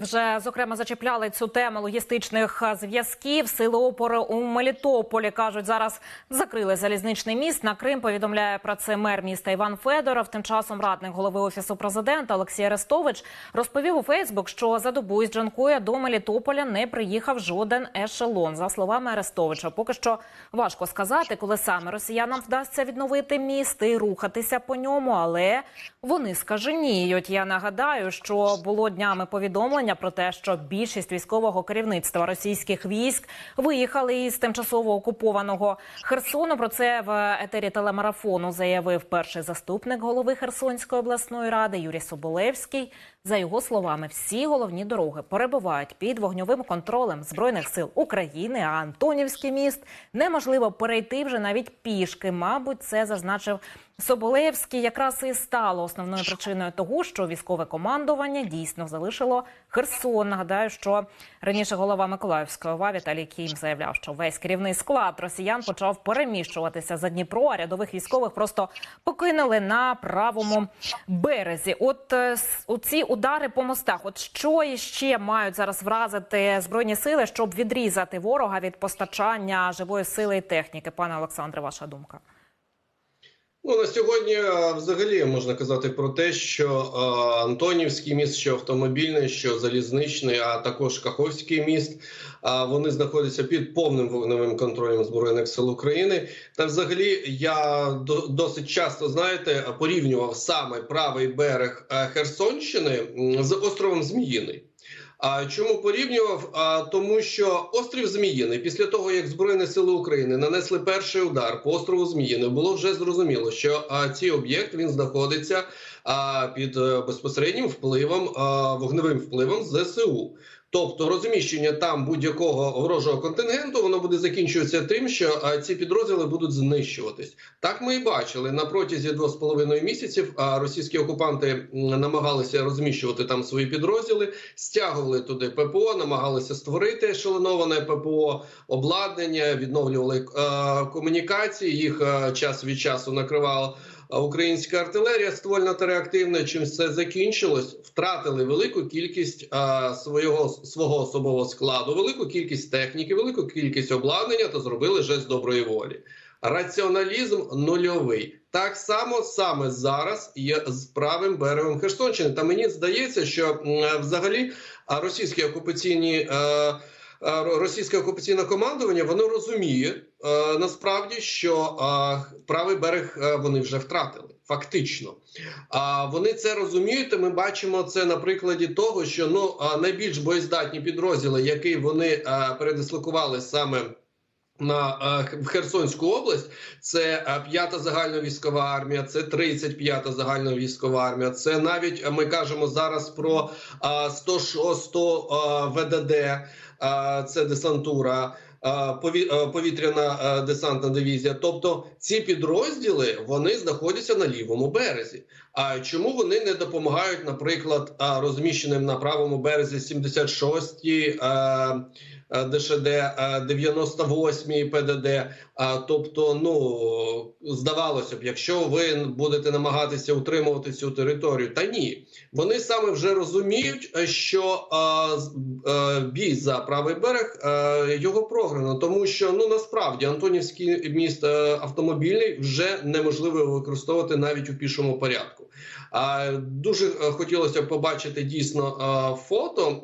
Вже зокрема зачепляли цю тему логістичних зв'язків. Сили опору у Мелітополі кажуть, зараз закрили залізничний міст. На Крим повідомляє про це мер міста Іван Федоров. Тим часом радник голови офісу президента Олексій Арестович розповів у Фейсбук, що за добу із Джанкоя до Мелітополя не приїхав жоден ешелон. За словами Арестовича, поки що важко сказати, коли саме росіянам вдасться відновити міст і рухатися по ньому, але вони скаженіють. Я нагадаю, що було днями повідомлення про те, що більшість військового керівництва російських військ виїхали із тимчасово окупованого Херсону. Про це в етері телемарафону заявив перший заступник голови Херсонської обласної ради Юрій Соболевський. За його словами, всі головні дороги перебувають під вогньовим контролем збройних сил України. А Антонівський міст неможливо перейти вже навіть пішки. Мабуть, це зазначив Соболевський. Якраз і стало основною причиною того, що військове командування дійсно залишило Херсон. Нагадаю, що раніше голова Миколаївської ОВА Віталій Кім заявляв, що весь керівний склад росіян почав переміщуватися за Дніпро, а рядових військових просто покинули на правому березі. От е, с- оці удари по мостах. От що іще мають зараз вразити збройні сили, щоб відрізати ворога від постачання живої сили і техніки? Пане Олександре, ваша думка? Ну на сьогодні е, взагалі можна казати про те, що е, Антонівський міст, що автомобільний, що залізничний, а також Каховський міст. е, вони знаходяться під повним вогневим контролем збройних сил України. Та, взагалі, я до, досить часто знаєте порівнював саме правий берег е, Херсонщини з островом Зміїний. А чому порівнював? А тому, що острів Зміїний, після того як Збройні сили України нанесли перший удар по острову Зміїни, було вже зрозуміло, що а, цей об'єкт він знаходиться під е, безпосереднім впливом вогневим впливом ЗСУ. Тобто розміщення там будь-якого ворожого контингенту воно буде закінчуватися тим, що ці підрозділи будуть знищуватись. Так ми і бачили на протязі двох з половиною місяців. А російські окупанти намагалися розміщувати там свої підрозділи, стягували туди ППО, намагалися створити ешелоноване ППО, обладнання, відновлювали комунікації. Їх час від часу накривала е, українська артилерія ствольна та реактивна. Чим все закінчилось, втратили велику кількість е, свого свого особового складу, велику кількість техніки, велику кількість обладнання та зробили жест доброї волі. Раціоналізм нульовий. Так само саме зараз є з правим берегом Херсонщини. Та мені здається, що взагалі російські окупаційні. Е, е, Російське окупаційне командування воно розуміє насправді, що е, правий берег е, вони вже втратили фактично. А вони це розуміють. Ми бачимо це на прикладі того, що ну найбільш боєздатні підрозділи, які вони е, передислокували саме на е, в Херсонську область це е, п'ята загальновійськова армія, це 35-та загальновійськова армія. Це навіть е, ми кажемо зараз про е, 106-ту е, ВДД, е, це десантура. Е, е, Повітряна е, десантна дивізія, тобто ці підрозділи вони знаходяться на лівому березі. А чому вони не допомагають, наприклад, розміщеним на правому березі 76-ті е, е, ДШД, е, 98-й ПДД? А, тобто, ну здавалося б, якщо ви будете намагатися утримувати цю територію, та ні, вони саме вже розуміють, е, що е, е, бій за правий берег е, його програно, тому що ну насправді Антонівський міст е, автомобільний вже неможливо використовувати навіть у пішому порядку. А дуже е, хотілося б побачити дійсно е, фото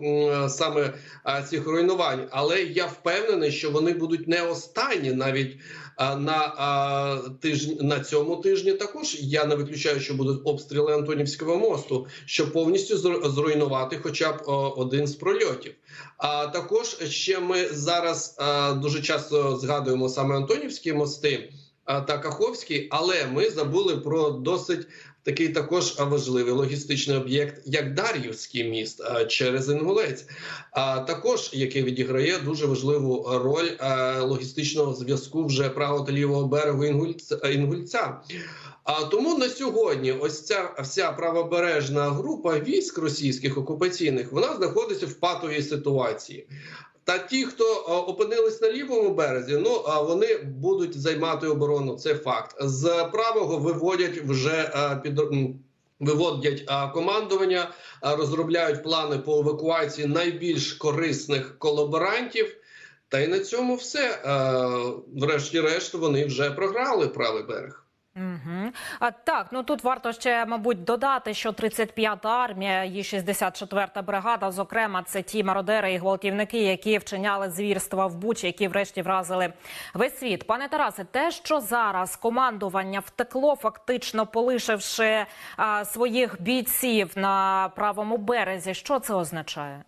саме е, цих руйнувань, але я впевнений, що вони будуть не останні навіть на тижні на цьому тижні. Також я не виключаю, що будуть обстріли Антонівського мосту, щоб повністю зруйнувати хоча б один з прольотів. А також ще ми зараз дуже часто згадуємо саме Антонівські мости та Каховський, але ми забули про досить такий також важливий логістичний об'єкт, як Дар'ївський міст через Інгулець, а також який відіграє дуже важливу роль логістичного зв'язку вже правого та лівого берегу. Інгульця. А тому на сьогодні ось ця вся правобережна група військ російських окупаційних вона знаходиться в патовій ситуації. Та ті, хто е, опинились на лівому березі, ну а вони будуть займати оборону. Це факт. З правого виводять вже е, під Виводять а, командування, розробляють плани по евакуації найбільш корисних колаборантів. Та й на цьому все. Е, Врешті-решт, вони вже програли правий берег. Угу. А так, ну тут варто ще, мабуть, додати, що 35-та армія і 64-та бригада, зокрема, це ті мародери і гвалтівники, які вчиняли звірства в Бучі, які врешті вразили весь світ. Пане Тарасе, те, що зараз командування втекло, фактично полишивши а, своїх бійців на правому березі, що це означає?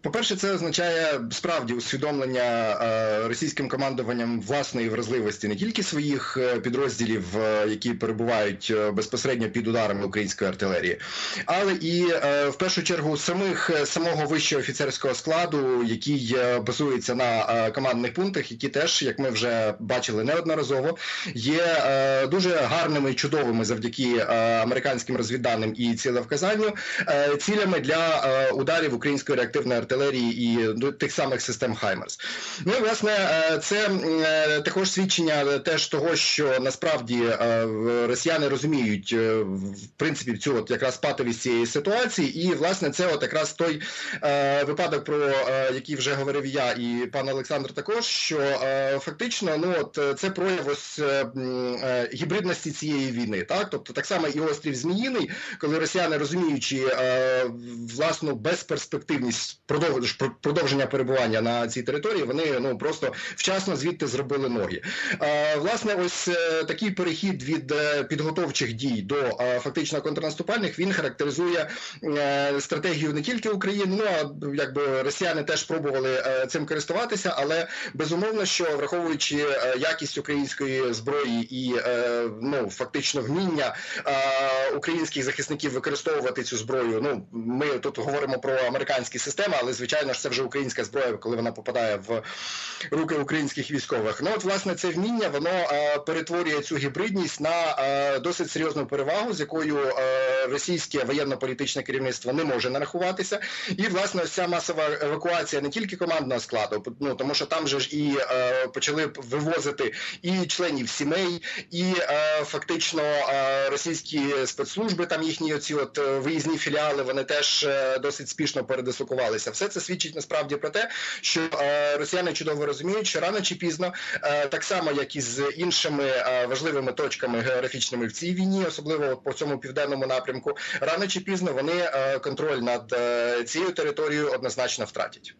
По-перше, це означає справді усвідомлення е, російським командуванням власної вразливості не тільки своїх е, підрозділів, е, які перебувають безпосередньо під ударами української артилерії, але і в першу чергу самих самого вищого офіцерського складу, який базується на командних пунктах, які теж, як ми вже бачили неодноразово, є дуже гарними і чудовими завдяки американським розвідданим і цілевказанню цілями для ударів української реактивної артилерії і ну, тих самих систем Хаймерс. Ну і власне е, це е, також свідчення теж того, що насправді е, росіяни розуміють е, в принципі цю от якраз патовість цієї ситуації, і власне це от якраз той е, випадок, про е, який вже говорив я і пан Олександр, також що е, фактично, ну от е, це прояв ось е, е, гібридності цієї війни, так тобто так само і острів Зміїний, коли росіяни розуміючи е, власну безперспективність продовження перебування на цій території, вони ну просто вчасно звідти зробили ноги. Е, власне, ось е, такий перехід від е, підготовчих дій до е, фактично контрнаступальних він характеризує стратегію не тільки України, ну а якби росіяни теж пробували цим користуватися, але безумовно, що враховуючи якість української зброї і ну фактично вміння українських захисників використовувати цю зброю. Ну ми тут говоримо про американські системи, але звичайно ж це вже українська зброя, коли вона попадає в руки українських військових. Ну от власне це вміння воно е, перетворює цю гібридність на е, досить серйозну перевагу, з якою е, російське воєнно-політичне керівництво не може нарахуватися. І власне ось ця масова евакуація не тільки командного складу, ну тому що там же ж і е, почали вивозити і членів сімей, і е, фактично е, російські спецслужби, там їхні оці от е, виїзні філіали, вони теж е, досить спішно передислокувалися. Все це свідчить насправді про те, що е, росіяни чудово розуміють, що рано чи пізно, е, так само як і з іншими е, важливими точками географічними в цій війні, особливо по цьому південному напрямку, рано чи пізно вони контроль над цією територією однозначно втратять.